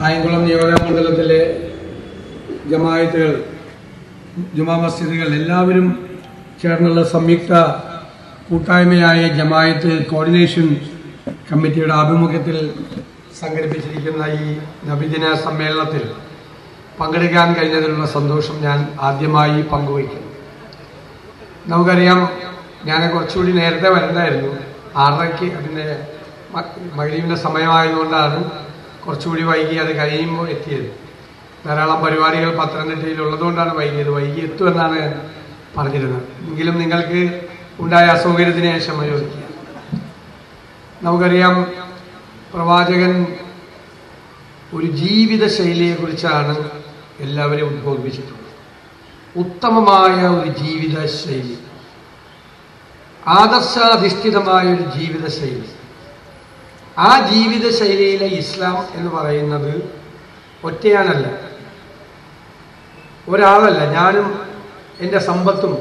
കായംകുളം നിയോജകമണ്ഡലത്തിലെ ജമായത്തുകൾ ജുമാ മസ്ജിദുകൾ എല്ലാവരും ചേർന്നുള്ള സംയുക്ത കൂട്ടായ്മയായ ജമായത്ത് കോർഡിനേഷൻ കമ്മിറ്റിയുടെ ആഭിമുഖ്യത്തിൽ സംഘടിപ്പിച്ചിരിക്കുന്ന ഈ നബിദിന സമ്മേളനത്തിൽ പങ്കെടുക്കാൻ കഴിഞ്ഞതിലുള്ള സന്തോഷം ഞാൻ ആദ്യമായി പങ്കുവയ്ക്കുന്നു. നമുക്കറിയാം ഞാൻ കുറച്ചുകൂടി നേരത്തെ വരണ്ടായിരുന്നു. ആറരയ്ക്ക് അതിന്റെ മകരീവിന്റെ സമയമായതുകൊണ്ടാണ് കുറച്ചുകൂടി വൈകി അത് കഴിയുമ്പോൾ എത്തിയത്. ധാരാളം പരിപാടികൾ പത്തനംതിട്ടയിൽ ഉള്ളതുകൊണ്ടാണ് വൈകിയത്. വൈകി എത്തുമെന്നാണ് പറഞ്ഞിരുന്നത്. എങ്കിലും നിങ്ങൾക്ക് ഉണ്ടായ അസൗകര്യത്തിന് ശേഷം ക്ഷമ ചോദിക്കുക. നമുക്കറിയാം പ്രവാചകൻ ഒരു ജീവിത ശൈലിയെക്കുറിച്ചാണ് എല്ലാവരെയും ഉദ്ബോധിപ്പിച്ചിട്ടുള്ളത്. ഉത്തമമായ ഒരു ജീവിത ശൈലി ആദർശാധിഷ്ഠിതമായ ഒരു ജീവിത ശൈലി ആ ജീവിത ശൈലിയിലെ ഇസ്ലാം എന്ന് പറയുന്നത് ഒറ്റയാനല്ല ഒരാളല്ല. ഞാനും എന്റെ സമ്പത്തും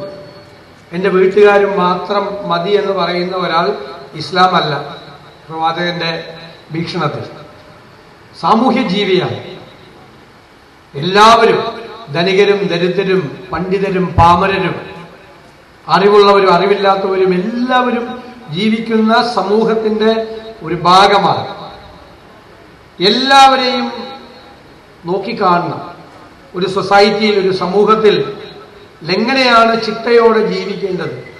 എന്റെ വീട്ടുകാരും മാത്രം മതി എന്ന് പറയുന്ന ഒരാൾ ഇസ്ലാം അല്ല പ്രവാചകന്റെ വീക്ഷണത്തിൽ. സാമൂഹ്യ ജീവിയാണ് എല്ലാവരും ധനികരും ദരിദ്രരും പണ്ഡിതരും പാമരരും അറിവുള്ളവരും അറിവില്ലാത്തവരും എല്ലാവരും ജീവിക്കുന്ന സമൂഹത്തിന്റെ ഒരു ഭാഗമാണ്. എല്ലാവരെയും നോക്കിക്കാണണം ഒരു സൊസൈറ്റിയിൽ ഒരു സമൂഹത്തിൽ എങ്ങനെയാണ് ചിട്ടയോടെ ജീവിക്കേണ്ടത്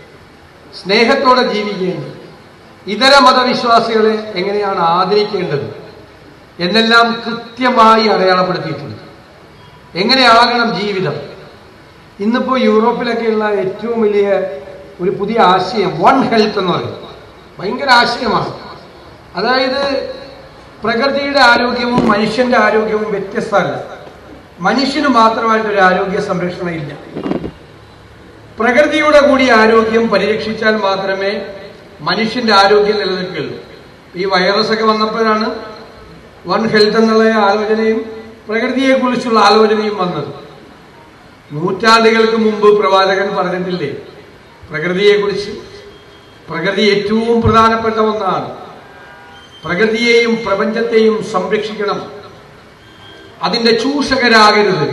സ്നേഹത്തോടെ ജീവിക്കേണ്ടത് ഇതര മതവിശ്വാസികളെ എങ്ങനെയാണ് ആദരിക്കേണ്ടത് എന്നെല്ലാം കൃത്യമായി അടയാളപ്പെടുത്തിയിട്ടുണ്ട്. എങ്ങനെയാകണം ജീവിതം? ഇന്നിപ്പോൾ യൂറോപ്പിലൊക്കെയുള്ള ഏറ്റവും വലിയ ഒരു പുതിയ ആശയം വൺ ഹെൽത്ത് എന്ന് പറയും. ഭയങ്കര ആശയമാണ്. അതായത് പ്രകൃതിയുടെ ആരോഗ്യവും മനുഷ്യന്റെ ആരോഗ്യവും വ്യത്യസ്തമല്ല. മനുഷ്യന് മാത്രമായിട്ടൊരു ആരോഗ്യ സംരക്ഷണം ഇല്ല. പ്രകൃതിയുടെ കൂടി ആരോഗ്യം പരിരക്ഷിച്ചാൽ മാത്രമേ മനുഷ്യന്റെ ആരോഗ്യം നിലനിൽക്കുള്ളൂ ഈ വൈറസ് ഒക്കെ വന്നപ്പോഴാണ് വൺ ഹെൽത്ത് എന്നുള്ള ആലോചനയും പ്രകൃതിയെക്കുറിച്ചുള്ള ആലോചനയും വന്നത്. നൂറ്റാണ്ടുകൾക്ക് മുമ്പ് പ്രവാചകൻ പറഞ്ഞിട്ടില്ലേ പ്രകൃതിയെക്കുറിച്ച് പ്രകൃതി ഏറ്റവും പ്രധാനപ്പെട്ട ഒന്നാണ്. പ്രകൃതിയെയും പ്രപഞ്ചത്തെയും സംരക്ഷിക്കണം. അതിന്റെ ചൂഷകരാകരുത്.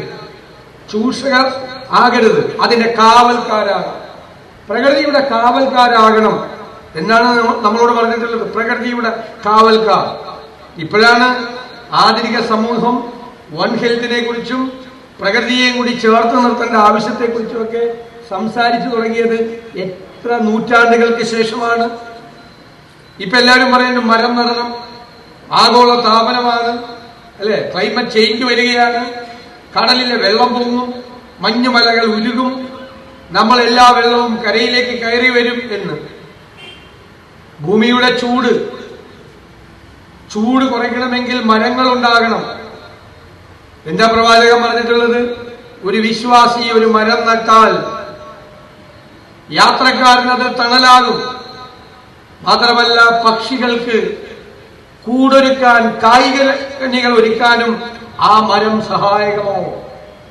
ചൂഷകർ ആകരുത്. അതിന്റെ കാവൽക്കാരാകണം. പ്രകൃതിയുടെ കാവൽക്കാരാകണം എന്നാണ് നമ്മളോട് പറഞ്ഞിട്ടുള്ളത്. പ്രകൃതിയുടെ കാവൽക്കാർ. ഇപ്പോഴാണ് ആധുനിക സമൂഹം വൺ ഹെൽത്തിനെ കുറിച്ചും പ്രകൃതിയെയും കൂടി ചേർത്ത് നിർത്തേണ്ട ആവശ്യത്തെക്കുറിച്ചും ഒക്കെ സംസാരിച്ചു തുടങ്ങിയത് എത്ര നൂറ്റാണ്ടുകൾക്ക് ശേഷമാണ് ഇപ്പൊ എല്ലാവരും പറയുന്നു മരം നടണം ആഗോള താപനമാണ് അല്ലെ? ക്ലൈമറ്റ് ചേഞ്ച് വരികയാണ് കടലിലെ വെള്ളം പൊങ്ങും മഞ്ഞുമലകൾ ഉരുകും നമ്മൾ എല്ലാ വെള്ളവും കരയിലേക്ക് കയറി വരും എന്ന്. ഭൂമിയുടെ ചൂട് ചൂട് കുറയ്ക്കണമെങ്കിൽ മരങ്ങൾ ഉണ്ടാകണം. എന്താ പ്രവാചകൻ പറഞ്ഞിട്ടുള്ളത്? ഒരു വിശ്വാസി ഒരു മരം നട്ടാൽ യാത്രക്കാരനത് തണലാകും. മാത്രമല്ല പക്ഷികൾക്ക് കൂടൊരുക്കാൻ കായിക കണികൾ ഒരുക്കാനും ആ മരം സഹായകമാവും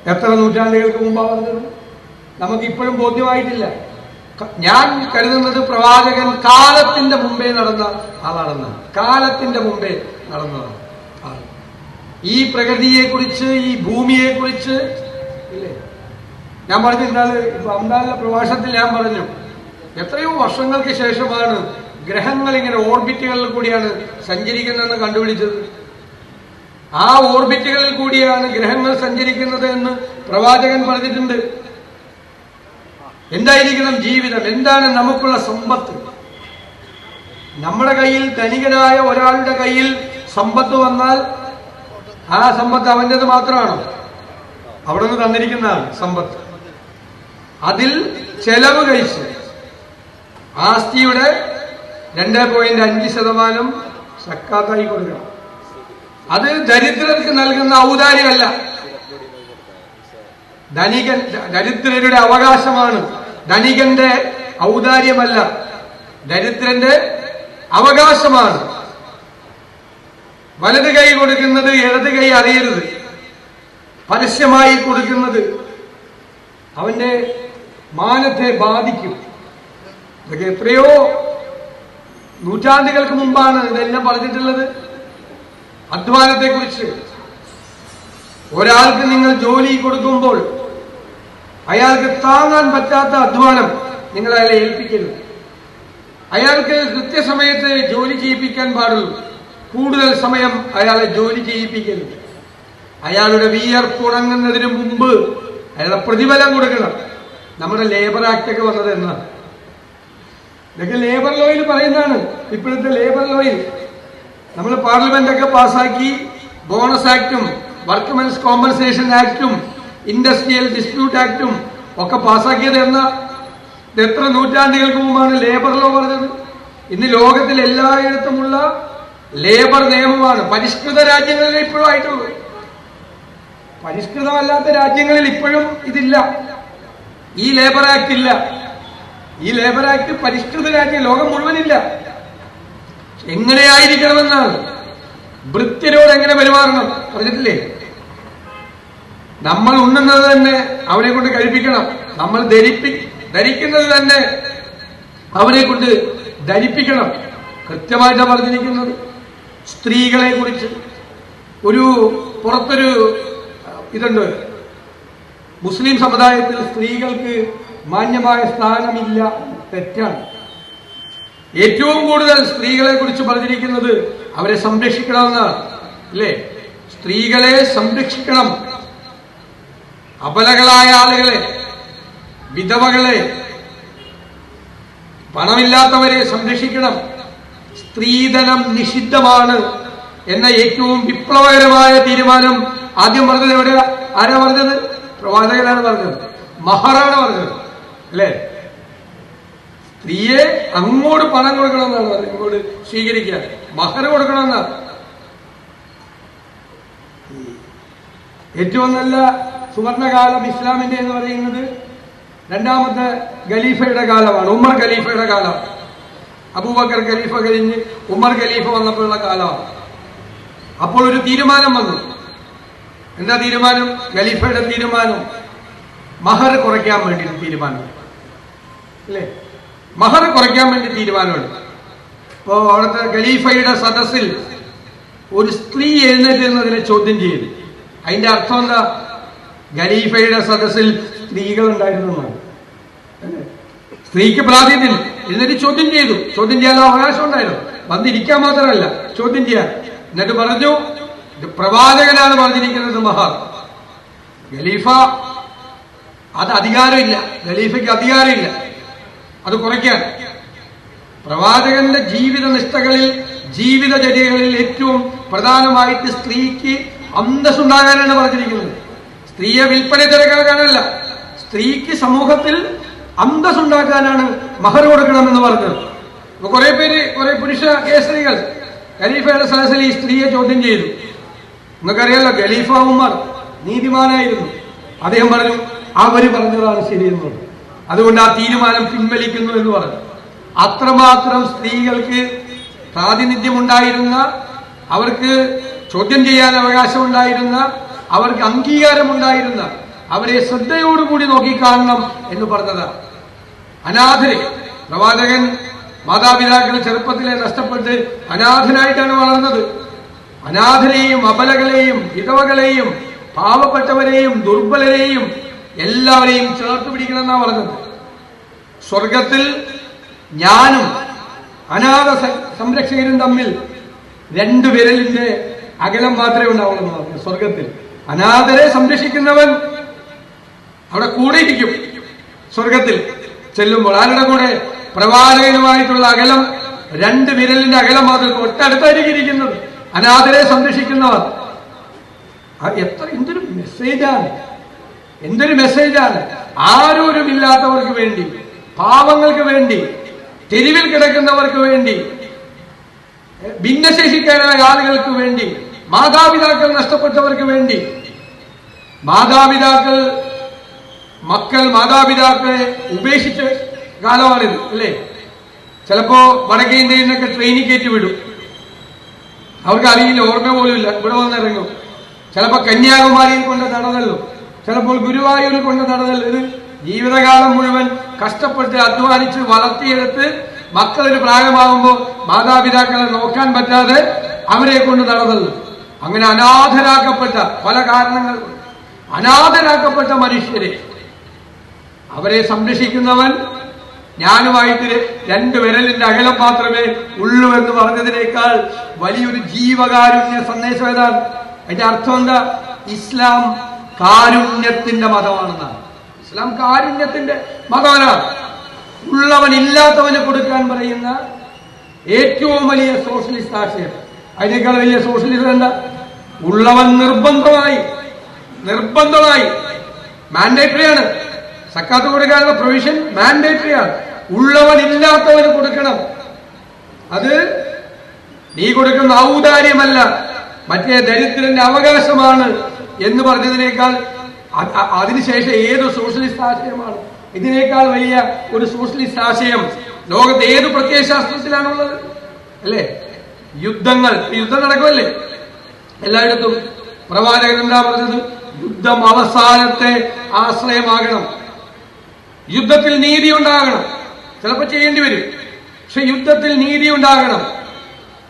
എത്ര നൂറ്റാണ്ടുകൾക്ക് മുമ്പാ പറഞ്ഞത് നമുക്കിപ്പോഴും ബോധ്യമായിട്ടില്ല. ഞാൻ കരുതുന്നത് പ്രവാചകൻ കാലത്തിന്റെ മുമ്പേ നടന്ന ആളാണെന്നാണ് കാലത്തിന്റെ മുമ്പേ നടന്നതാണ്. ഈ പ്രകൃതിയെ കുറിച്ച് ഈ ഭൂമിയെ കുറിച്ച് ഇല്ലേ? ഞാൻ പറഞ്ഞിരുന്നാൽ അമ്പാലിന്റെ പ്രഭാഷണത്തിൽ ഞാൻ പറഞ്ഞു. എത്രയോ വർഷങ്ങൾക്ക് ശേഷമാണ് ഗ്രഹങ്ങൾ ഇങ്ങനെ ഓർബിറ്റുകളിൽ കൂടിയാണ് സഞ്ചരിക്കുന്നതെന്ന് കണ്ടുപിടിച്ചത്. ആ ഓർബിറ്റുകളിൽ കൂടിയാണ് ഗ്രഹങ്ങൾ സഞ്ചരിക്കുന്നത് എന്ന് പ്രവാചകൻ പറഞ്ഞിട്ടുണ്ട്. എന്തായിരിക്കണം ജീവിതം? എന്താണ് നമുക്കുള്ള സമ്പത്ത്? നമ്മുടെ കയ്യിൽ ധനികനായ ഒരാളുടെ കയ്യിൽ സമ്പത്ത് വന്നാൽ ആ സമ്പത്ത് അവന്റെത് മാത്രമാണോ? അവിടെ നിന്ന് തന്നിരിക്കുന്നതാണ് സമ്പത്ത്. അതിൽ ചെലവ് കഴിച്ച് ആസ്തിയുടെ രണ്ട് പോയിന്റ് അഞ്ച് ശതമാനം സക്കാത്തായി കൊടുക്കണം. അത് ദരിദ്രർക്ക് നൽകുന്ന ഔദാര്യമല്ല. ധനികൻ ദരിദ്രരുടെ അവകാശമാണ്. ധനികന്റെ ഔദാര്യമല്ല. ദരിദ്രന്റെ അവകാശമാണ്. വലത് കൈ കൊടുക്കുന്നത് ഇടത് കൈ അറിയരുത്. പരസ്യമായി കൊടുക്കുന്നത് അവന്റെ മാനത്തെ ബാധിക്കും. ഇതൊക്കെ എത്രയോ നൂറ്റാണ്ടുകൾക്ക് മുമ്പാണ് ഇതെല്ലാം പറഞ്ഞിട്ടുള്ളത്. അധ്വാനത്തെ കുറിച്ച് ഒരാൾക്ക് നിങ്ങൾ ജോലി കൊടുക്കുമ്പോൾ അയാൾക്ക് താങ്ങാൻ പറ്റാത്ത അധ്വാനം നിങ്ങൾ അയാളെ ഏൽപ്പിക്കരുത്. അയാൾക്ക് കൃത്യസമയത്ത് ജോലി ചെയ്യിപ്പിക്കാൻ പാടുള്ളൂ. കൂടുതൽ സമയം അയാളെ ജോലി ചെയ്യിപ്പിക്കരുത്. അയാളുടെ വിയർപ്പുണങ്ങുന്നതിന് മുമ്പ് അയാളുടെ പ്രതിഫലം കൊടുക്കണം. നമ്മുടെ ലേബർ ആക്ട് ഒക്കെ വന്നത് എന്നാണ്. ഇതൊക്കെ ലേബർ ലോയിൽ പറയുന്നതാണ്. ഇപ്പോഴത്തെ ലേബർ ലോയിൽ നമ്മൾ പാർലമെന്റ് ഒക്കെ പാസ്സാക്കി ബോണസ് ആക്ടും വർക്ക്മെൻസ് കോമ്പൻസേഷൻ ആക്ടും ഇൻഡസ്ട്രിയൽ ഡിസ്പ്യൂട്ട് ആക്ടും ഒക്കെ പാസ്സാക്കിയത് എന്നാ? എത്ര നൂറ്റാണ്ടുകൾക്ക് മുമ്പാണ് ലേബർ ലോ പറഞ്ഞത്? ഇന്ന് ലോകത്തിൽ എല്ലായിടത്തുമുള്ള ലേബർ നിയമമാണ് പരിഷ്കൃത രാജ്യങ്ങളിൽ ഇപ്പോഴും ആയിട്ടുള്ളത്. പരിഷ്കൃതമല്ലാത്ത രാജ്യങ്ങളിൽ ഇപ്പോഴും ഇതില്ല. ഈ ലേബർ ആക്ട് ഇല്ല. ഈ ലേബർ ആക്ട് പരിഷ്കൃത രാജ്യം ലോകം മുഴുവനില്ല. എങ്ങനെയായിരിക്കണമെന്നാണ്? ഭൃത്യരോട് എങ്ങനെ പെരുമാറണം? പറഞ്ഞിട്ടില്ലേ? നമ്മൾ ഉണ്ണുന്നത് തന്നെ അവരെ കൊണ്ട് കഴിപ്പിക്കണം. നമ്മൾ ധരിപ്പി ധരിക്കുന്നത് തന്നെ അവരെ കൊണ്ട് ധരിപ്പിക്കണം. കൃത്യമായിട്ടാണ് പറഞ്ഞിരിക്കുന്നത്. സ്ത്രീകളെ കുറിച്ച് ഒരു പുറത്തൊരു ഇതുണ്ട്. മുസ്ലിം സമുദായത്തിൽ സ്ത്രീകൾക്ക് മാന്യമായ സ്ഥാനമില്ല. തെറ്റാണ്. ഏറ്റവും കൂടുതൽ സ്ത്രീകളെ കുറിച്ച് പറഞ്ഞിരിക്കുന്നത് അവരെ സംരക്ഷിക്കണമെന്നാണ്. അല്ലേ? സ്ത്രീകളെ സംരക്ഷിക്കണം. അപലകളായ ആളുകളെ വിധവകളെ പണമില്ലാത്തവരെ സംരക്ഷിക്കണം. സ്ത്രീധനം നിഷിദ്ധമാണ് എന്ന ഏറ്റവും വിപ്ലവകരമായ തീരുമാനം ആദ്യം പറഞ്ഞത് എവിടെയാ? ആരാ പറഞ്ഞത്? പ്രവാചകനാണ് പറഞ്ഞത്. മഹറാണ് പറഞ്ഞത്. അല്ലേ? സ്ത്രീയെ അങ്ങോട്ട് പണം കൊടുക്കണമെന്നാണ് പറഞ്ഞത്. ഇങ്ങോട്ട് സ്വീകരിക്കാൻ. മഹർ കൊടുക്കണമെന്നാണ് ഏറ്റവും നല്ല സുവർണകാലം ഇസ്ലാമിന്റെ എന്ന് പറയുന്നത് രണ്ടാമത്തെ ഖലീഫയുടെ കാലമാണ്. ഉമർ ഖലീഫയുടെ കാലം. അബൂബക്കർ ഖലീഫ കഴിഞ്ഞ് ഉമർ ഖലീഫ വന്നപ്പോഴുള്ള കാലമാണ്. അപ്പോൾ ഒരു തീരുമാനം വന്നു. എന്താ തീരുമാനം? ഖലീഫയുടെ തീരുമാനം. മഹർ കുറയ്ക്കാൻ വേണ്ടി തീരുമാനം. അല്ലേ? മഹർ കുറയ്ക്കാൻ വേണ്ടി തീരുമാനമുണ്ട് അപ്പോൾ അവിടുത്തെ ഖലീഫയുടെ സദസ്സിൽ ഒരു സ്ത്രീ എഴുന്നേറ്റുന്നതിനെ ചോദ്യം ചെയ്തു. അതിന്റെ അർത്ഥം എന്താ? ഖലീഫയുടെ സദസ്സിൽ സ്ത്രീകൾ ഉണ്ടായിരുന്നു സ്ത്രീക്ക് പ്രാധാന്യം എന്നിട്ട് ചോദ്യം ചെയ്തു. ചോദ്യം ചെയ്യാൻ അവകാശം ഉണ്ടായിരുന്നു. വന്നിരിക്കാൻ മാത്രമല്ല ചോദ്യം ചെയ്യാൻ. എന്നിട്ട് പറഞ്ഞു പ്രവാചകനാണ് പറഞ്ഞിരിക്കുന്നത് മഹാ ഖലീഫ അത് അധികാരമില്ല. ഖലീഫയ്ക്ക് അധികാരമില്ല. അത് കുറയ്ക്കാൻ. പ്രവാചകന്റെ ജീവിത നിഷ്ഠകളിൽ ജീവിതചര്യകളിൽ ഏറ്റവും പ്രധാനമായിട്ട് സ്ത്രീക്ക് അന്തസ്സുണ്ടാകാനാണ് പറഞ്ഞിരിക്കുന്നത്. സ്ത്രീയെ വിൽപ്പന തിരക്കാക്കാനല്ല സ്ത്രീക്ക് സമൂഹത്തിൽ അന്തസ്സുണ്ടാക്കാനാണ് മഹർ കൊടുക്കണമെന്ന് പറഞ്ഞത്. അപ്പൊ കുറെ പേര് കുറെ പുരുഷ കേസരികൾ ഖലീഫയുടെ ഈ സ്ത്രീയെ ചോദ്യം ചെയ്തു. നിങ്ങൾക്കറിയാലോ ഖലീഫ ഉമർ നീതിമാനായിരുന്നു. അദ്ദേഹം പറഞ്ഞു അവർ പറഞ്ഞതാണ് ശരിയെന്ന്. പറഞ്ഞു അതുകൊണ്ട് ആ തീരുമാനം പിൻവലിക്കുന്നു എന്ന് പറഞ്ഞു. അത്രമാത്രം സ്ത്രീകൾക്ക് പ്രാതിനിധ്യം ഉണ്ടായിരുന്ന അവർക്ക് ചോദ്യം ചെയ്യാൻ അവകാശമുണ്ടായിരുന്ന അവർക്ക് അംഗീകാരം ഉണ്ടായിരുന്ന അവരെ ശ്രദ്ധയോടുകൂടി നോക്കിക്കാണണം എന്ന് പറഞ്ഞതാണ് അനാഥരെ പ്രവാചകൻ മാതാപിതാക്കൾ ചെറുപ്പത്തിലെ നഷ്ടപ്പെട്ട് അനാഥനായിട്ടാണ് വളർന്നത്. അനാഥരെയും അബലകളെയും വിധവകളെയും പാവപ്പെട്ടവരെയും ദുർബലരെയും എല്ലാവരെയും ചേർത്ത് പിടിക്കണമെന്നാണ് പറഞ്ഞത്. സ്വർഗത്തിൽ ഞാനും അനാഥ സംരക്ഷകരും തമ്മിൽ രണ്ടു വിരലിന്റെ അകലം മാത്രമേ ഉണ്ടാവുള്ളൂ പറഞ്ഞു. സ്വർഗത്തിൽ അനാഥരെ സംരക്ഷിക്കുന്നവൻ അവിടെ കൂടെ ഇരിക്കും സ്വർഗത്തിൽ ചെല്ലുമ്പോൾ ആരുടെ കൂടെ? പ്രവാചകനുമായിട്ടുള്ള അകലം രണ്ട് വിരലിന്റെ അകലം മാത്രം തൊട്ടടുത്തായിരിക്കും ഇരിക്കുന്നത്. അനാഥരെ സംരക്ഷിക്കുന്നവർ എത്ര എന്തൊരു മെസ്സേജാണ് എന്തൊരു മെസ്സേജാണ്? ആരോരുമില്ലാത്തവർക്ക് വേണ്ടി പാവങ്ങൾക്ക് വേണ്ടി തെരുവിൽ കിടക്കുന്നവർക്ക് വേണ്ടി ഭിന്നശേഷിക്കാനുള്ള ആളുകൾക്ക് വേണ്ടി മാതാപിതാക്കൾ നഷ്ടപ്പെട്ടവർക്ക് വേണ്ടി മാതാപിതാക്കൾ മക്കൾ മാതാപിതാക്കളെ ഉപേക്ഷിച്ച കാലമാണിത് അല്ലേ? ചിലപ്പോ വടക്കേ ഇന്ത്യയിൽ നിന്നൊക്കെ ട്രെയിനിൽ കയറ്റി വിടും. അവർക്ക് അറിയില്ല ഓർമ്മ പോലും ഇല്ല ഇവിടെ വന്നിറങ്ങും. ചിലപ്പോ കന്യാകുമാരിയിൽ കൊണ്ട് നടന്നല്ലോ. ചിലപ്പോൾ ഗുരുവായൂരിൽ കൊണ്ട് നടന്നത് ജീവിതകാലം മുഴുവൻ കഷ്ടപ്പെട്ട് അധ്വാനിച്ച് വളർത്തിയെടുത്ത് മക്കളൊരു പ്രായമാകുമ്പോൾ മാതാപിതാക്കളെ നോക്കാൻ പറ്റാതെ അവരെ കൊണ്ട് നടന്നത്. അങ്ങനെ അനാഥരാക്കപ്പെട്ട പല കാരണങ്ങൾ അനാഥരാക്കപ്പെട്ട മനുഷ്യരെ. അവരെ സംരക്ഷിക്കുന്നവൻ ഞാനുമായിട്ട് രണ്ട് വിരലിന്റെ അകലം മാത്രമേ ഉള്ളൂ എന്ന് പറഞ്ഞതിനേക്കാൾ വലിയൊരു ജീവകാരുണ്യ സന്ദേശം ഏതാണ്? അതിന്റെ അർത്ഥം എന്താ? ഇസ്ലാം കാരുണ്യത്തിന്റെ മതമാണെന്നാണ്. ഇസ്ലാം കാരുണ്യത്തിന്റെ മതമാണ്. ഉള്ളവൻ ഇല്ലാത്തവന് കൊടുക്കാൻ പറയുന്ന ഏറ്റവും വലിയ സോഷ്യലിസ്റ്റ് ആശയം. അതിനേക്കാൾ വലിയ സോഷ്യലിസ്റ്റ് എന്താ? ഉള്ളവൻ നിർബന്ധമായി നിർബന്ധമായി മാൻഡേറ്ററി ആണ്. സക്കാത്ത് കൊടുക്കാനുള്ള പ്രൊവിഷൻ മാൻഡേറ്ററി ആണ്. ഉള്ളവൻ ഇല്ലാത്തവന് കൊടുക്കണം. അത് നീ കൊടുക്കുന്ന ഔദാര്യമല്ല. മറ്റേ ദരിദ്രന്റെ അവകാശമാണ്. എന്ന് പറഞ്ഞതിനേക്കാൾ അതിനുശേഷം ഏത് സോഷ്യലിസ്റ്റ് ആശയമാണ്? ഇതിനേക്കാൾ വലിയ ഒരു സോഷ്യലിസ്റ്റ് ആശയം ലോകത്ത് ഏത് പ്രത്യയശാസ്ത്രത്തിലാണുള്ളത് അല്ലേ? യുദ്ധങ്ങൾ. യുദ്ധം നടക്കുമല്ലേ? എല്ലായിടത്തും പ്രവാചകൻ എന്താ പറഞ്ഞത്? യുദ്ധം അവസാനത്തെ ആശ്രയമാകണം. യുദ്ധത്തിൽ നീതി ഉണ്ടാകണം. ചിലപ്പോൾ ചെയ്യേണ്ടി വരും. പക്ഷെ യുദ്ധത്തിൽ നീതി ഉണ്ടാകണം.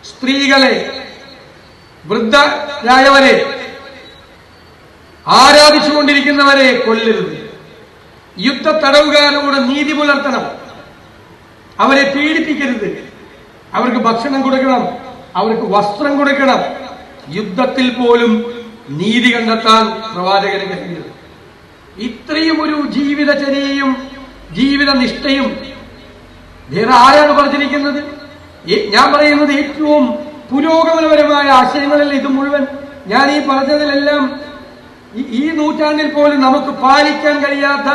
സ്ത്രീകളെ വൃദ്ധരായവരെ ആരാധിച്ചുകൊണ്ടിരിക്കുന്നവരെ കൊല്ലരുത്. യുദ്ധ തടവുകാരോട് നീതി പുലർത്തണം. അവരെ പീഡിപ്പിക്കരുത്. അവർക്ക് ഭക്ഷണം കൊടുക്കണം. അവർക്ക് വസ്ത്രം കൊടുക്കണം. യുദ്ധത്തിൽ പോലും നീതി കണ്ടെത്താൻ പ്രവാചകന് കഴിഞ്ഞത് ഇത്രയും ഒരു ജീവിതചര്യയും ജീവിത നിഷ്ഠയും വേറെ ആരാണ് പറഞ്ഞിരിക്കുന്നത്? ഞാൻ പറയുന്നത് ഏറ്റവും പുരോഗമനപരമായ ആശയങ്ങളിൽ ഇത് മുഴുവൻ. ഞാൻ ഈ പറഞ്ഞതിലെല്ലാം ഈ- നൂറ്റാണ്ടിൽ പോലും നമുക്ക് പാലിക്കാൻ കഴിയാത്ത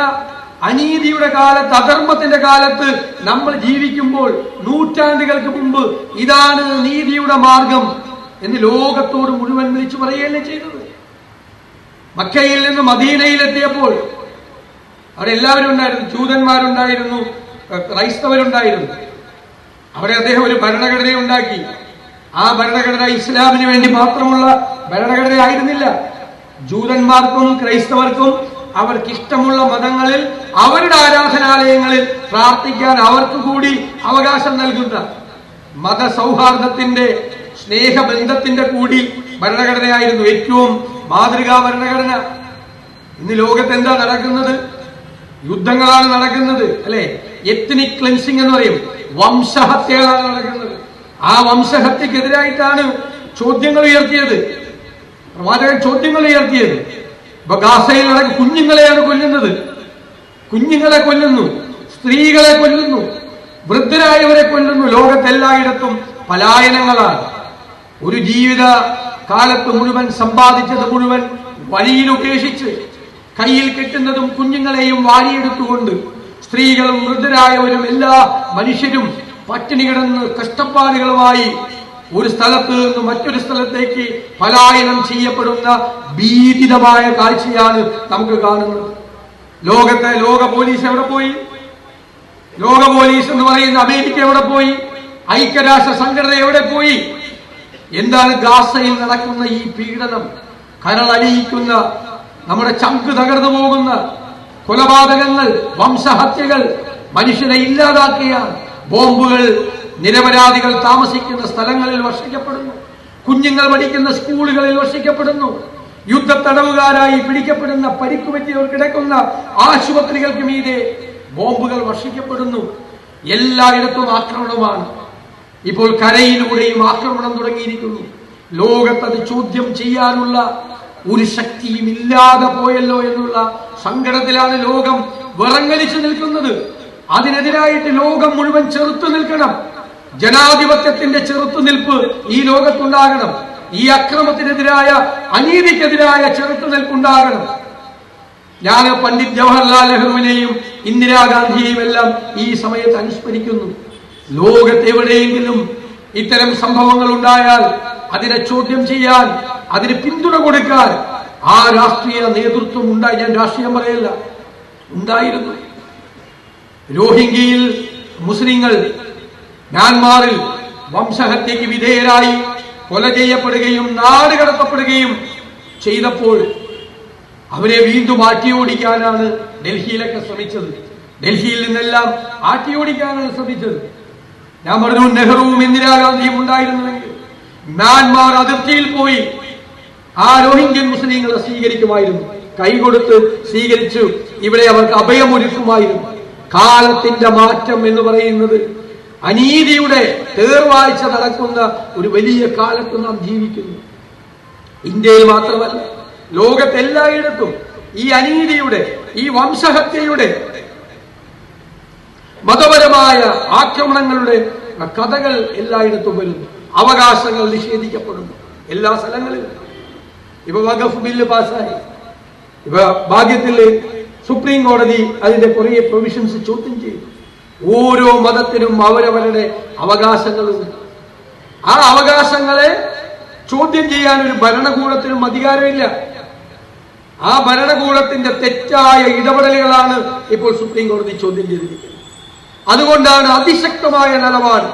അനീതിയുടെ കാലത്ത് അധർമ്മത്തിന്റെ കാലത്ത് നമ്മൾ ജീവിക്കുമ്പോൾ നൂറ്റാണ്ടുകൾക്ക് മുമ്പ് ഇതാണ് നീതിയുടെ മാർഗം എന്ന് ലോകത്തോട് മുഴുവൻ വിളിച്ചു പറയുകയല്ലേ ചെയ്തത്. മക്കയിൽ നിന്ന് മദീനയിലെത്തിയപ്പോൾ അവിടെ എല്ലാവരും ഉണ്ടായിരുന്നു. ജൂതന്മാരുണ്ടായിരുന്നു ക്രൈസ്തവരുണ്ടായിരുന്നു. അവിടെ അദ്ദേഹം ഒരു ഭരണഘടന ഉണ്ടാക്കി ആ ഭരണഘടന ഇസ്ലാമിന് വേണ്ടി മാത്രമുള്ള ഭരണഘടന ആയിരുന്നില്ല ജൂതന്മാർക്കും ക്രൈസ്തവർക്കും അവർക്ക് ഇഷ്ടമുള്ള മതങ്ങളിൽ അവരുടെ ആരാധനാലയങ്ങളിൽ പ്രാർത്ഥിക്കാൻ അവർക്ക് കൂടി അവകാശം നൽകുന്ന മതസൗഹാർദ്ദത്തിന്റെ സ്നേഹബന്ധത്തിന്റെ കൂടി ഭരണഘടനയായിരുന്നു ഏറ്റവും മാതൃകാ ഭരണഘടന. ഇന്ന് ലോകത്ത് എന്താ നടക്കുന്നത്? യുദ്ധങ്ങളാണ് നടക്കുന്നത് അല്ലെ? എത്നിക് ക്ലെൻസിങ് എന്ന് പറയും. വംശഹത്യകളാണ് നടക്കുന്നത്. ആ വംശഹത്യക്കെതിരായിട്ടാണ് ചോദ്യങ്ങൾ ഉയർത്തിയത്. പ്രവാചകൻ ചോദ്യങ്ങൾ ഉയർത്തിയത്. ഇപ്പൊ ഗാസയിൽ നടക്കുന്ന കുഞ്ഞുങ്ങളെയാണ് കൊല്ലുന്നത്. കുഞ്ഞുങ്ങളെ കൊല്ലുന്നു സ്ത്രീകളെ കൊല്ലുന്നു വൃദ്ധരായവരെ കൊല്ലുന്നു. ലോകത്തെല്ലായിടത്തും പലായനങ്ങളാണ്. ഒരു ജീവിത കാലത്ത് മുഴുവൻ സമ്പാദിച്ചത് മുഴുവൻ വഴിയിൽ ഉപേക്ഷിച്ച് കയ്യിൽ കെട്ടുന്നതും കുഞ്ഞുങ്ങളെയും വാരിയെടുത്തുകൊണ്ട് സ്ത്രീകളും വൃദ്ധരായവരും എല്ലാ മനുഷ്യരും പട്ടിണി കിടന്ന് കഷ്ടപ്പാടുകളുമായി ഒരു സ്ഥലത്ത് നിന്ന് മറ്റൊരു സ്ഥലത്തേക്ക് പലായനം ചെയ്യപ്പെടുന്ന ഭീതിതമായ കാഴ്ചയാണ് നമുക്ക് കാണുന്നത്. ലോകത്തെ ലോക പോലീസ് എവിടെ പോയി? ലോക പോലീസ് എന്ന് പറയുന്ന അമേരിക്ക എവിടെ പോയി? ഐക്യരാഷ്ട്ര സംഘടന എവിടെ പോയി? എന്താണ് ഗാസയിൽ നടക്കുന്ന ഈ പീഡനം? കരളലിയിക്കുന്ന നമ്മുടെ ചങ്ക് തകർന്നു പോകുന്ന കൊലപാതകങ്ങൾ വംശഹത്യകൾ മനുഷ്യനെ ഇല്ലാതാക്കിയ ബോംബുകൾ നിരപരാധികൾ താമസിക്കുന്ന സ്ഥലങ്ങളിൽ വർഷിക്കപ്പെടുന്നു. കുഞ്ഞുങ്ങൾ പഠിക്കുന്ന സ്കൂളുകളിൽ വർഷിക്കപ്പെടുന്നു. യുദ്ധ തടവുകാരായി പിടിക്കപ്പെടുന്ന പരിക്കുപറ്റിയവർ കിടക്കുന്ന ആശുപത്രികൾക്ക് മീതെ ബോംബുകൾ വർഷിക്കപ്പെടുന്നു. എല്ലായിടത്തും ആക്രമണമാണ്. ഇപ്പോൾ കരയിലൂടെയും ആക്രമണം തുടങ്ങിയിരിക്കുന്നു. ലോകത്തത് ചോദ്യം ചെയ്യാനുള്ള ഒരു ശക്തിയും ഇല്ലാതെ പോയല്ലോ എന്നുള്ള സങ്കടത്തിലാണ് ലോകം വിറങ്ങലിച്ചു നിൽക്കുന്നത്. അതിനെതിരായിട്ട് ലോകം മുഴുവൻ ചെറുത്തു നിൽക്കണം. ജനാധിപത്യത്തിന്റെ ചെറുത്തുനിൽപ്പ് ഈ ലോകത്തുണ്ടാകണം. ഈ അക്രമത്തിനെതിരായ അനീതിക്കെതിരായ ചെറുത്തുനിൽപ്പുണ്ടാകണം. ഞാൻ പണ്ഡിറ്റ് ജവഹർലാൽ നെഹ്റുവിനെയും ഇന്ദിരാഗാന്ധിയെയും എല്ലാം ഈ സമയത്ത് അനുസ്മരിക്കുന്നു. ലോകത്ത് എവിടെയെങ്കിലും ഇത്തരം സംഭവങ്ങൾ ഉണ്ടായാൽ അതിനെ ചോദ്യം ചെയ്യാൻ അതിന് പിന്തുണ കൊടുക്കാൻ ആ രാഷ്ട്രീയ നേതൃത്വം ഉണ്ടായി. ഞാൻ രാഷ്ട്രീയം പറയല്ല. ഉണ്ടായിരുന്നു. രോഹിംഗ്യയിൽ മുസ്ലിങ്ങൾ മ്യാൻമാറിൽ വംശഹത്യക്ക് വിധേയരായി കൊല ചെയ്യപ്പെടുകയും നാട് കടത്തപ്പെടുകയും ചെയ്തപ്പോൾ അവരെ വീണ്ടും ആട്ടിയോടിക്കാനാണ് ഡൽഹിയിലൊക്കെ ശ്രമിച്ചത്. ഡൽഹിയിൽ നിന്നെല്ലാം ആട്ടിയോടിക്കാനാണ് ശ്രമിച്ചത്. ഞാൻ പറഞ്ഞു നെഹ്റുവും ഇന്ദിരാഗാന്ധിയും ഉണ്ടായിരുന്നുവെങ്കിൽ മ്യാൻമാർ അതിർത്തിയിൽ പോയി ആ രോഹിംഗ്യൻ മുസ്ലിങ്ങളെ സ്വീകരിക്കുമായിരുന്നു. കൈകൊടുത്ത് സ്വീകരിച്ചു ഇവിടെ അവർക്ക് അഭയമൊരുക്കുമായിരുന്നു. കാലത്തിന്റെ മാറ്റം എന്ന് പറയുന്നത് അനീതിയുടെ തേർവാഴ്ച നടക്കുന്ന ഒരു വലിയ കാലത്ത് നാം ജീവിക്കുന്നു. ഇന്ത്യയിൽ മാത്രമല്ല ലോകത്തെല്ലായിടത്തും ഈ അനീതിയുടെ ഈ വംശഹത്യയുടെ മതപരമായ ആക്രമണങ്ങളുടെ കഥകൾ എല്ലായിടത്തും വരുന്നു. അവകാശങ്ങൾ നിഷേധിക്കപ്പെടുന്നു. എല്ലാ സ്ഥലങ്ങളിലും. ഇപ്പൊ വഖഫ് ബില്ല് പാസ്സായി. ഇപ്പൊ ഭാഗ്യത്തിൽ സുപ്രീം കോടതി അതിന്റെ കുറേ പ്രൊവിഷൻസ് ചോദ്യം ചെയ്തു. ഓരോ മതത്തിനും അവരവരുടെ അവകാശങ്ങളുണ്ട്. ആ അവകാശങ്ങളെ ചോദ്യം ചെയ്യാൻ ഒരു ഭരണകൂടത്തിനും അധികാരമില്ല. ആ ഭരണകൂടത്തിന്റെ തെറ്റായ ഇടപെടലുകളാണ് ഇപ്പോൾ സുപ്രീം കോടതി ചോദ്യം ചെയ്തിരിക്കുന്നത്. അതുകൊണ്ടാണ് അതിശക്തമായ നിലപാട്.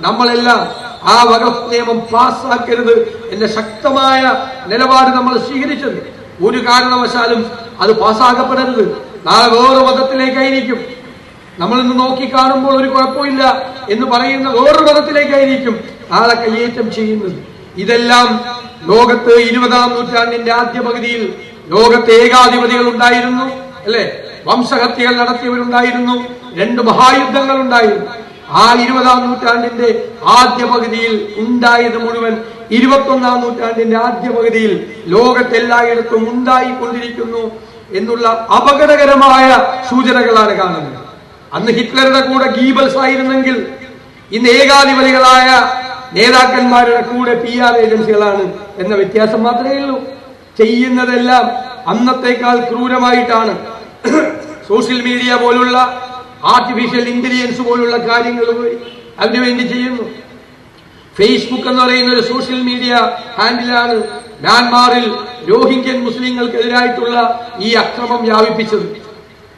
നമ്മളെല്ലാം ആ വകഫ് നിയമം പാസ്സാക്കരുത് എന്ന ശക്തമായ നിലപാട് നമ്മൾ സ്വീകരിച്ചത്. ഒരു കാരണവശാലും അത് പാസ്സാക്കപ്പെടരുത് നാളെ വേറെ മതത്തിലേക്കായിരിക്കും നമ്മൾ ഇന്ന് നോക്കി കാണുമ്പോൾ ഒരു കുഴപ്പമില്ല എന്ന് പറയുന്ന വേറൊരു മതത്തിലേക്കായിരിക്കും ആളെ കയ്യേറ്റം ചെയ്യുന്നത്. ഇതെല്ലാം ലോകത്ത് ഇരുപതാം നൂറ്റാണ്ടിന്റെ ആദ്യ പകുതിയിൽ ലോകത്ത് ഏകാധിപതികൾ ഉണ്ടായിരുന്നു അല്ലെ? വംശഹത്യകൾ നടത്തിയവരുണ്ടായിരുന്നു രണ്ട് മഹായുദ്ധങ്ങൾ ഉണ്ടായിരുന്നു. ആ ഇരുപതാം നൂറ്റാണ്ടിന്റെ ആദ്യ പകുതിയിൽ ഉണ്ടായത് മുഴുവൻ ഇരുപത്തൊന്നാം നൂറ്റാണ്ടിന്റെ ആദ്യ പകുതിയിൽ ലോകത്തെല്ലായിടത്തും ഉണ്ടായിക്കൊണ്ടിരിക്കുന്നു എന്നുള്ള അപകടകരമായ സൂചനകളാണ് കാണുന്നത്. അന്ന് ഹിറ്റ്ലറുടെ കൂടെ ഗീബൽസ് ആയിരുന്നെങ്കിൽ ഇന്ന് ഏകാധിപതികളായ നേതാക്കന്മാരുടെ കൂടെ പി ആർ ഏജൻസികളാണ് എന്ന വ്യത്യാസം മാത്രമേ ഉള്ളൂ. ചെയ്യുന്നതെല്ലാം അന്നത്തേക്കാൾ ക്രൂരമായിട്ടാണ്. സോഷ്യൽ മീഡിയ പോലുള്ള ആർട്ടിഫിഷ്യൽ ഇന്റലിജൻസ് പോലുള്ള കാര്യങ്ങൾ വഴി അതിനുവേണ്ടി ചെയ്യുന്നു. ഫേസ്ബുക്ക് എന്ന് പറയുന്ന ഒരു സോഷ്യൽ മീഡിയ ഹാൻഡിലാണ് മ്യാൻമാറിൽ രോഹിംഗ്യൻ മുസ്ലിങ്ങൾക്കെതിരായിട്ടുള്ള ഈ അക്രമം വ്യാപിപ്പിച്ചത്.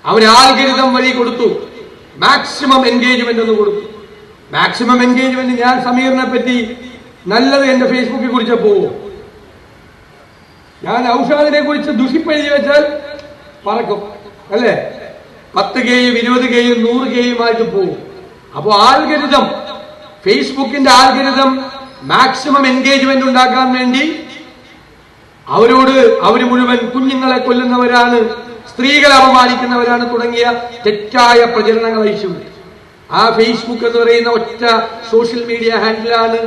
അവർ ആൽഗരിതം വഴി കൊടുത്തു. മാക്സിമം എൻഗേജ്മെന്റ് എന്ന് കൊടുത്തു. മാക്സിമം എൻഗേജ്മെന്റ് ഞാൻ സമീറിനെ പറ്റി നല്ലത് എന്റെ ഫേസ്ബുക്കിൽ കുറിച്ച് പോവും. ഞാൻ ഔഷാദിനെ കുറിച്ച് ദുഷിപ്പെഴുതി വെച്ചാൽ പറക്കും അല്ലേ? പത്ത് കെയും ഇരുപത് കെയും നൂറ് കെയുമായിട്ട് പോകും അപ്പോ ആൽഗരിതം ഫേസ്ബുക്കിന്റെ ആൽഗരിതം മാക്സിമം എൻഗേജ്മെന്റ് ഉണ്ടാക്കാൻ വേണ്ടി അവരോട് അവർ മുഴുവൻ കുഞ്ഞുങ്ങളെ കൊല്ലുന്നവരാണ് സ്ത്രീകളെ അപമാനിക്കുന്നവരാണ് തുടങ്ങിയ തെറ്റായ പ്രചരണങ്ങൾ അയച്ചു ആ ഫേസ്ബുക്ക് എന്ന് പറയുന്ന ഒറ്റ സോഷ്യൽ മീഡിയ ഹാൻഡിലാണ്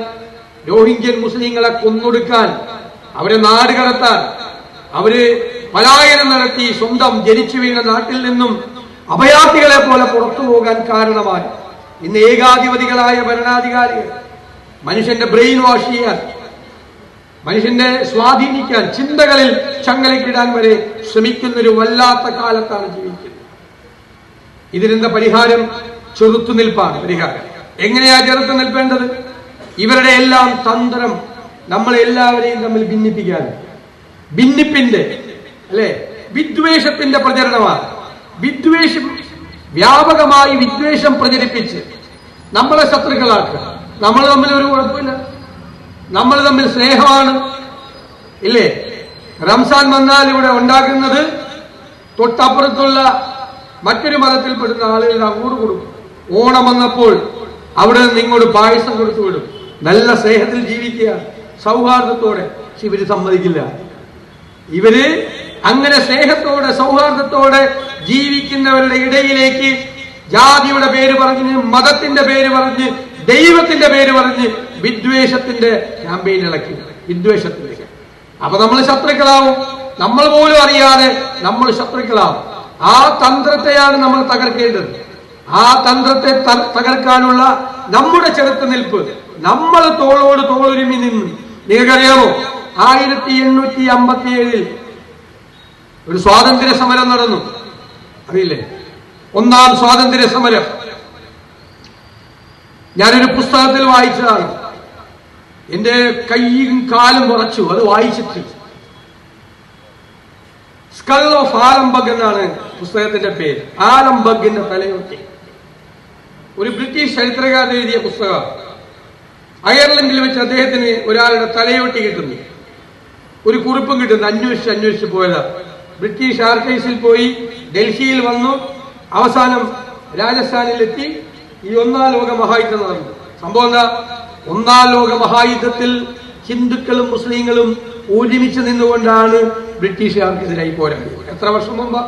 രോഹിംഗ്യൻ മുസ്ലിങ്ങളെ കൊന്നൊടുക്കാൻ അവരെ നാട് കടത്താൻ. അവർ പലായനം നടത്തി സ്വന്തം ജനിച്ചു വീണ നാട്ടിൽ നിന്നും അഭയാർത്ഥികളെ പോലെ പുറത്തു പോകാൻ കാരണമായി. ഇന്ന് ഏകാധിപതികളായ ഭരണാധികാരികൾ മനുഷ്യന്റെ ബ്രെയിൻ വാഷ് ചെയ്യാൻ മനുഷ്യന്റെ സ്വാധീനിക്കാൻ ചിന്തകളിൽ ചങ്ങലക്കിടാൻ വരെ ശ്രമിക്കുന്ന ഒരു വല്ലാത്ത കാലത്താണ് ജീവിക്കുന്നത്. ഇതിനെന്താ പരിഹാരം? ചെറുത്തുനിൽപ്പാണ് പരിഹാരം. എങ്ങനെയാ ചെറുത്തു നിൽപ്പേണ്ടത്? ഇവരുടെ എല്ലാം തന്ത്രം നമ്മളെല്ലാവരെയും തമ്മിൽ ഭിന്നിപ്പിക്കാൻ. ഭിന്നിപ്പിന്റെ അല്ലെ? വിദ്വേഷത്തിന്റെ പ്രചരണമാണ്. വിദ്വേഷം വ്യാപകമായി വിദ്വേഷം പ്രചരിപ്പിച്ച് നമ്മളെ ശത്രുക്കളാക്കുക. നമ്മൾ തമ്മിൽ ഒരു കുഴപ്പമില്ല. നമ്മൾ തമ്മിൽ സ്നേഹമാണ്. ഇല്ലേ? റംസാൻ വന്നാൽ ഇവിടെ ഉണ്ടാക്കുന്നത് തൊട്ടപ്പുറത്തുള്ള മറ്റൊരു മതത്തിൽപ്പെടുന്ന ആളുകളുടെ അങ്ങോട്ട് കൊടുക്കും ഓണം വന്നപ്പോൾ അവിടെ നിന്ന് ഇങ്ങോട്ട് പായസം കൊടുത്തു വിടും. നല്ല സ്നേഹത്തിൽ ജീവിക്കുക. സൗഹാർദ്ദത്തോടെ. പക്ഷെ ഇവർ സമ്മതിക്കില്ല. ഇവർ അങ്ങനെ സ്നേഹത്തോടെ സൗഹാർദ്ദത്തോടെ ജീവിക്കുന്നവരുടെ ഇടയിലേക്ക് ജാതിയുടെ പേര് പറഞ്ഞ് മതത്തിന്റെ പേര് പറഞ്ഞ് ദൈവത്തിന്റെ പേര് പറഞ്ഞ് വിദ്വേഷത്തിന്റെ ക്യാമ്പയിൻ ഇളക്കി. വിദ്വേഷത്തിന്റെ അപ്പൊ നമ്മൾ ശത്രുക്കളാവും. നമ്മൾ പോലും അറിയാതെ നമ്മൾ ശത്രുക്കളാവും. ആ തന്ത്രത്തെയാണ് നമ്മൾ തകർക്കേണ്ടത്. ആ തന്ത്രത്തെ തകർക്കാനുള്ള നമ്മുടെ ചെറുത്തുനിൽപ്പ് നമ്മൾ തോളോട് തോളൊരുമി നിന്ന്. നിങ്ങൾക്കറിയാമോ? ആയിരത്തി എണ്ണൂറ്റി അമ്പത്തി ഏഴിൽ ഒരു സ്വാതന്ത്ര്യ സമരം നടന്നു. അറിയില്ലേ? ഒന്നാം സ്വാതന്ത്ര്യ സമരം ഞാനൊരു പുസ്തകത്തിൽ വായിച്ചതാണ് എന്റെ കൈയും കാലും കുറച്ചു അത് വായിച്ചിട്ട്. സ്കൾ ഓഫ് ആലംബഗ് എന്നാണ് പുസ്തകത്തിന്റെ പേര്. ആലംബഗിന്റെ തലയൊക്കെ. ഒരു ബ്രിട്ടീഷ് ചരിത്രകാരൻ എഴുതിയ പുസ്തകം അയർലൻഡിൽ വെച്ച് അദ്ദേഹത്തിന് ഒരാളുടെ തലയോട്ടി കിട്ടുന്നു. ഒരു കുറിപ്പും കിട്ടുന്നു. അന്വേഷിച്ച് അന്വേഷിച്ച് പോയതാ ബ്രിട്ടീഷ് ആർക്കൈവ്സിൽ പോയി ഡൽഹിയിൽ വന്നു അവസാനം രാജസ്ഥാനിലെത്തി ഈ ഒന്നാം ലോക മഹായുദ്ധം നടന്നു സംഭവം എന്താ? ഒന്നാം ലോക മഹായുദ്ധത്തിൽ ഹിന്ദുക്കളും മുസ്ലിങ്ങളും ഒരുമിച്ച് നിന്നുകൊണ്ടാണ് ബ്രിട്ടീഷുകാർക്കെതിരായി പോരാടിയത് എത്ര വർഷം മുമ്പ്?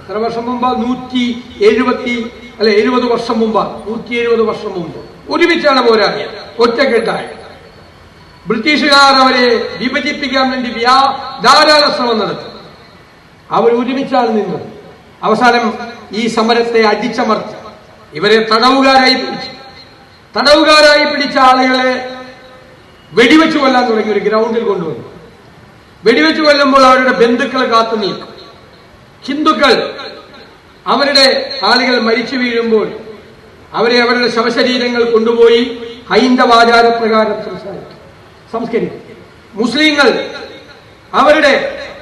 എത്ര വർഷം മുമ്പ്? നൂറ്റി എഴുപത്തി അല്ലെ എഴുപത് വർഷം മുമ്പ്. നൂറ്റി എഴുപത് വർഷം മുമ്പ്. ഒരുമിച്ചാണ് പോരാടിയത്. ഒറ്റക്കെട്ടായി. ബ്രിട്ടീഷുകാർ അവരെ വിഭജിപ്പിക്കാൻ വേണ്ടി വ്യാ ധാരാളം ശ്രമം നടത്തി. അവർ ഒരുമിച്ചാണ് നിന്നത്. അവസാനം ഈ സമരത്തെ അടിച്ചമർത്തി. ഇവരെ തടവുകാരായി പിടിച്ചു. തടവുകാരായി പിടിച്ച ആളുകളെ വെടിവെച്ച് കൊല്ലാൻ തുടങ്ങി ഒരു ഗ്രൗണ്ടിൽ കൊണ്ടുവന്നു. വെടിവെച്ച് കൊല്ലുമ്പോൾ അവരുടെ ബന്ധുക്കൾ കാത്തു നിൽക്കും. ഹിന്ദുക്കൾ അവരുടെ ആളുകൾ മരിച്ചു വീഴുമ്പോൾ അവരെ അവരുടെ ശവശരീരങ്ങൾ കൊണ്ടുപോയി ഹൈന്ദവാചാരപ്രകാരം സംസാരിക്കും സംസ്കരിക്കും. മുസ്ലിങ്ങൾ അവരുടെ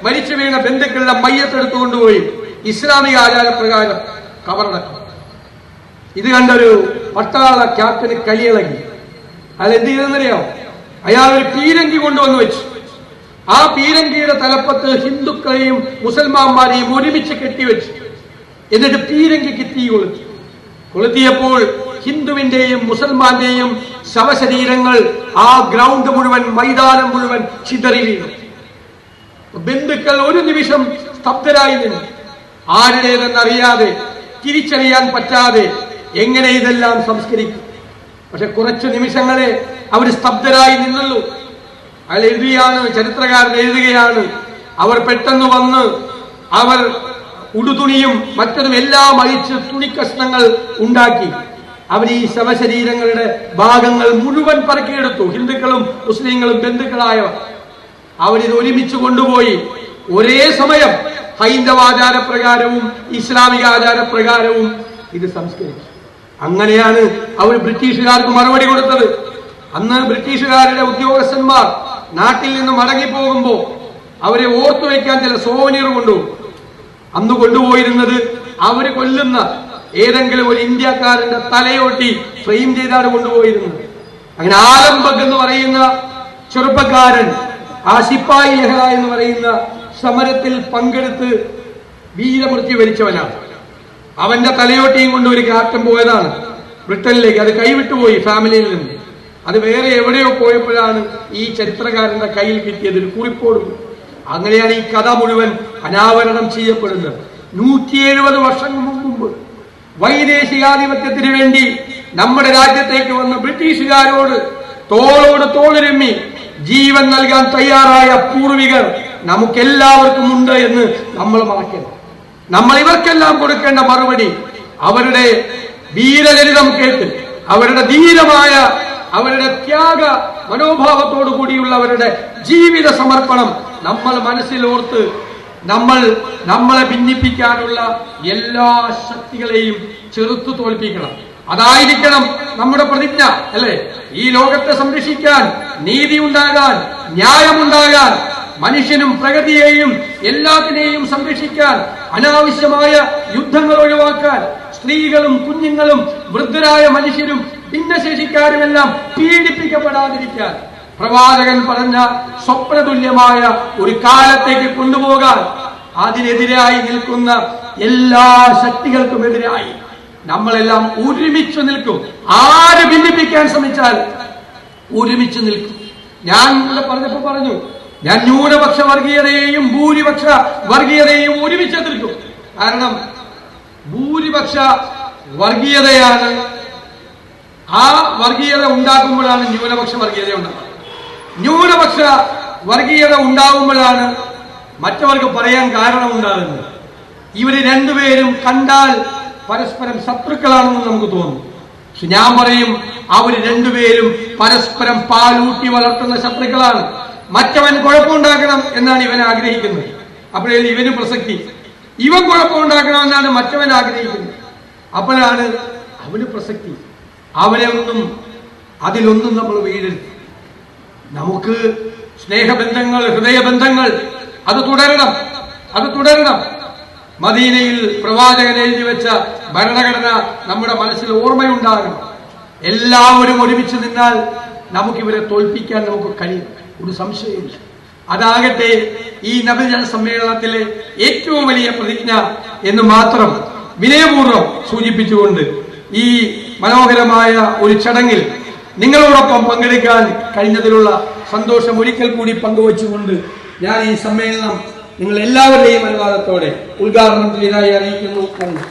മരിച്ചു വീണ ബന്ധുക്കളുടെ മയ്യത്തെടുത്തുകൊണ്ടുപോയി ഇസ്ലാമിക ആചാരപ്രകാരം കവറടക്കും ഇത് കണ്ടൊരു പട്ടാള ക്യാപ്റ്റന് കലിയിളകി അയാൾ എന്ത് ചെയ്തെന്നറിയോ അയാൾ ഒരു പീരങ്കി കൊണ്ടുവന്ന് വെച്ചു. ആ പീരങ്കിയുടെ തലപ്പത്ത് ഹിന്ദുക്കളെയും മുസൽമാന്മാരെയും ഒരുമിച്ച് കെട്ടിവെച്ചു എന്നിട്ട് പീരങ്കിക്ക് തീ കൊളുത്തി. കൊളുത്തിയപ്പോൾ ഹിന്ദുവിന്റെയും മുസൽമാന്റെയും ശവശരീരങ്ങൾ ആ ഗ്രൗണ്ട് മുഴുവൻ മൈതാനം മുഴുവൻ ചിതറി വീണു. ബന്ധുക്കൾ ഒരു നിമിഷം സ്തബ്ധരായി നിന്നു. ആരുടേതെന്നറിയാതെ തിരിച്ചറിയാൻ പറ്റാതെ എങ്ങനെ ഇതെല്ലാം സംസ്കരിക്കും? പക്ഷെ കുറച്ചു നിമിഷങ്ങളെ അവർ സ്തബ്ധരായി നിന്നുള്ളൂ അയാൾ എഴുതുകയാണ് ചരിത്രകാരൻ എഴുതുകയാണ്. അവർ പെട്ടെന്ന് വന്ന് അവർ ഉടുതുണിയും മറ്റതും എല്ലാം അഴിച്ച് തുണിക്കഷ്ണങ്ങൾ ഉണ്ടാക്കി. അവർ ഈ ശവശരീരങ്ങളുടെ ഭാഗങ്ങൾ മുഴുവൻ പറക്കിയെടുത്തു. ഹിന്ദുക്കളും മുസ്ലിങ്ങളും ബന്ധുക്കളായവർ. അവരിത് ഒരുമിച്ച് കൊണ്ടുപോയി. ഒരേ സമയം ഹൈന്ദവാചാര പ്രകാരവും ഇസ്ലാമിക ആചാരപ്രകാരവും ഇത് സംസ്കരിച്ചു. അങ്ങനെയാണ് അവർ ബ്രിട്ടീഷുകാർക്ക് മറുപടി കൊടുത്തത്. അന്ന് ബ്രിട്ടീഷുകാരുടെ ഉദ്യോഗസ്ഥന്മാർ നാട്ടിൽ നിന്ന് മടങ്ങിപ്പോകുമ്പോ അവരെ ഓർത്തു വയ്ക്കാൻ ചില സോവനീർ കൊണ്ടുപോകും അന്ന് കൊണ്ടുപോയിരുന്നത് അവർ കൊല്ലുന്ന ഏതെങ്കിലും ഒരു ഇന്ത്യക്കാരന്റെ തലയോട്ടി ഫ്രെയിം ചെയ്താണ് കൊണ്ടുപോയിരുന്നത്. അങ്ങനെ ആലംബക് എന്ന് പറയുന്ന ചെറുപ്പക്കാരൻ ആ ശിപ്പായി ലഹ എന്ന് പറയുന്ന സമരത്തിൽ പങ്കെടുത്ത് വീരമൃത്യു വരിച്ചവനാണ്. അവന്റെ തലയോട്ടിയും കൊണ്ട് ഒരു ക്യാപ്റ്റൻ പോയതാണ്. ബ്രിട്ടനിലേക്ക് അത് കൈവിട്ടുപോയി ഫാമിലിയിൽ നിന്ന്. അത് വേറെ എവിടെയോ പോയപ്പോഴാണ് ഈ ചരിത്രകാരന്റെ കയ്യിൽ കിട്ടിയത് ഒരു കുറിപ്പോട്. അങ്ങനെയാണ് ഈ കഥ മുഴുവൻ അനാവരണം ചെയ്യപ്പെടുന്നത്. നൂറ്റി എഴുപത് വർഷങ്ങൾ മുമ്പ് വൈദേശികാധിപത്യത്തിന് വേണ്ടി നമ്മുടെ രാജ്യത്തേക്ക് വന്ന ബ്രിട്ടീഷുകാരോട് തോളോട് തോളിരമ്മി ജീവൻ നൽകാൻ തയ്യാറായ പൂർവികർ നമുക്കെല്ലാവർക്കും ഉണ്ട് എന്ന് നമ്മൾ മറക്കരുത്. നമ്മൾ ഇവർക്കെല്ലാം കൊടുക്കേണ്ട മറുപടി അവരുടെ വീരചരിതം കേട്ട് അവരുടെ ധീരമായ അവരുടെ ത്യാഗ മനോഭാവത്തോടു കൂടിയുള്ള അവരുടെ ജീവിത സമർപ്പണം നമ്മൾ മനസ്സിലോർത്ത് നമ്മൾ നമ്മളെ ഭിന്നിപ്പിക്കാനുള്ള എല്ലാ ശക്തികളെയും ചെറുത്തു തോൽപ്പിക്കണം. അതായിരിക്കണം നമ്മുടെ പ്രതിജ്ഞ അല്ലെ? ഈ ലോകത്തെ സംരക്ഷിക്കാൻ നീതി ഉണ്ടാകാൻ ന്യായമുണ്ടാകാൻ മനുഷ്യനും പ്രകൃതിയെയും എല്ലാത്തിനെയും സംരക്ഷിക്കാൻ അനാവശ്യമായ യുദ്ധങ്ങൾ ഒഴിവാക്കാൻ സ്ത്രീകളും കുഞ്ഞുങ്ങളും വൃദ്ധരായ മനുഷ്യരും ഭിന്നശേഷിക്കാരുമെല്ലാം പീഡിപ്പിക്കപ്പെടാതിരിക്കാൻ. പ്രവാചകൻ പറഞ്ഞ സ്വപ്നതുല്യമായ ഒരു കാലത്തേക്ക് കൊണ്ടുപോകാൻ അതിനെതിരായി നിൽക്കുന്ന എല്ലാ ശക്തികൾക്കും എതിരായി നമ്മളെല്ലാം ഒരുമിച്ച് നിൽക്കും. ആര് ഭിന്നിപ്പിക്കാൻ ശ്രമിച്ചാൽ ഒരുമിച്ച് നിൽക്കും. ഞാൻ പറഞ്ഞപ്പോ പറഞ്ഞു ഞാൻ ന്യൂനപക്ഷ വർഗീയതയെയും ഭൂരിപക്ഷ വർഗീയതയെയും ഒരുമിച്ച് എതിർക്കും കാരണം ഭൂരിപക്ഷ വർഗീയതയാണ് ആ വർഗീയത ഉണ്ടാക്കുമ്പോഴാണ് ന്യൂനപക്ഷ വർഗീയത ഉണ്ടാകുന്നത് ന്യൂനപക്ഷ വർഗീയത ഉണ്ടാകുമ്പോഴാണ് മറ്റവർക്ക് പറയാൻ കാരണമുണ്ടാകുന്നത്. ഇവർ രണ്ടുപേരും കണ്ടാൽ പരസ്പരം ശത്രുക്കളാണെന്ന് നമുക്ക് തോന്നും. പക്ഷെ ഞാൻ പറയും അവർ രണ്ടുപേരും പരസ്പരം പാലൂട്ടി വളർത്തുന്ന ശത്രുക്കളാണ്. മറ്റവൻ കുഴപ്പമുണ്ടാക്കണം എന്നാണ് ഇവൻ ആഗ്രഹിക്കുന്നത്. അപ്പോഴേ ഇവന് പ്രസക്തി. ഇവൻ കുഴപ്പമുണ്ടാക്കണമെന്നാണ് മറ്റവൻ ആഗ്രഹിക്കുന്നത്. അപ്പോഴാണ് അവന് പ്രസക്തി. അവരെ ഒന്നും അതിലൊന്നും നമ്മൾ വീഴരുത്. നമുക്ക് സ്നേഹബന്ധങ്ങൾ ഹൃദയബന്ധങ്ങൾ അത് തുടരണം. അത് തുടരണം. മദീനയിൽ പ്രവാചകൻ എഴുതി വെച്ച ഭരണഘടന നമ്മുടെ മനസ്സിൽ ഓർമ്മയുണ്ടാകണം. എല്ലാവരും ഒരുമിച്ച് നിന്നാൽ നമുക്കിവരെ തോൽപ്പിക്കാൻ നമുക്ക് കഴിയും. ഒരു സംശയമില്ല അതാകട്ടെ ഈ നബിജന സമ്മേളനത്തിലെ ഏറ്റവും വലിയ പ്രതിജ്ഞ എന്ന് മാത്രം വിനയപൂർവം സൂചിപ്പിച്ചുകൊണ്ട് ഈ മനോഹരമായ ഒരു ചടങ്ങിൽ നിങ്ങളോടൊപ്പം പങ്കെടുക്കാൻ കഴിഞ്ഞതിലുള്ള സന്തോഷം ഒരിക്കൽ കൂടി പങ്കുവച്ചുകൊണ്ട് ഞാൻ ഈ സമ്മേളനം നിങ്ങൾ എല്ലാവരുടെയും അനുവാദത്തോടെ ഉദ്ഘാടനം ചെയ്തതായി അറിയിക്കുന്നു. നന്ദി